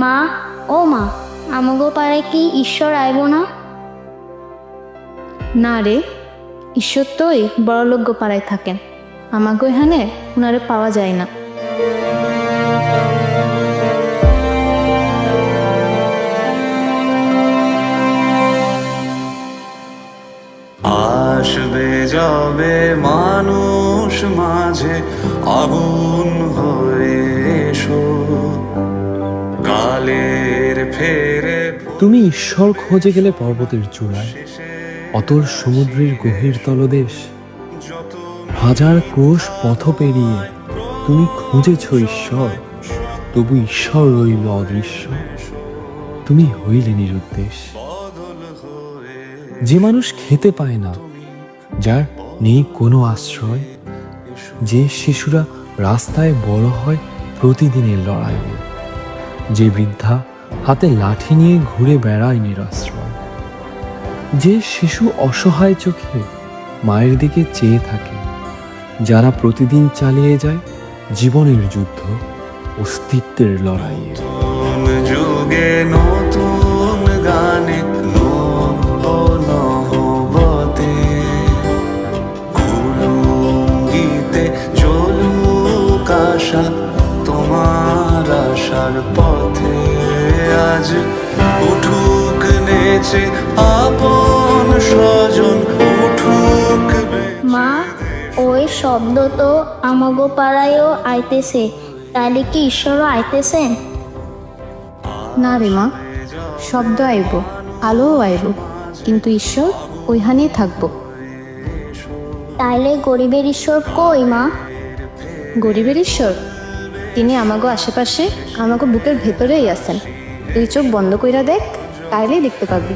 মা ও মা আমাগো পারে কি ঈশ্বর আইব না? না রে ঈশ্বর তোই বড়লোক পাড়ায় থাকেন। আমাকে এখানে ওনারে পাওয়া যায় না। আসবে যাবে মানুষ মাঝে আগুন হয়ে এসো। তুমি ঈশ্বর খোঁজে গেলে পর্বতের চূড়ায়, অতল সমুদ্রের গভীর তলদেশ। হাজার কোষ পথ পেরিয়ে তুমি খুঁজেছ ঈশ্বর, তবু ঈশ্বর রইল অদৃশ্য। তুমি হইলে নিরুদ্দেশ। যে মানুষ খেতে পায় না, যার নেই কোনো আশ্রয়, যে শিশুরা রাস্তায় বড় হয় প্রতিদিনের লড়াই যে বৃদ্ধা হাতে লাঠি নিয়ে ঘুরে বেড়ায় নিরাশ্রয় যে শিশু অসহায় চোখে মায়ের দিকে চেয়ে থাকে, যারা প্রতিদিন চালিয়ে যায় জীবনের যুদ্ধ অস্তিত্বের লড়াইয়ে। যুগে আশার পথে আজ উঠুক নেচে আপন স্বজন উঠুক মা ওই শব্দ তো আমাগো পাড়ায়ও আইতেছে। তাহলে কি ঈশ্বরও আইতেছেন? না রে মা শব্দ আইব আলোও আইব কিন্তু ঈশ্বর ওইখানেই থাকব। তাইলে গরিবের ঈশ্বর কই মা? গরিবের ঈশ্বর? তিনি আমাগো আশেপাশে, আমাগো বুকের ভেতরেই আছেন। তুই চোখ বন্ধ কইরা দেখ, তাইলেই দেখতে পাবি।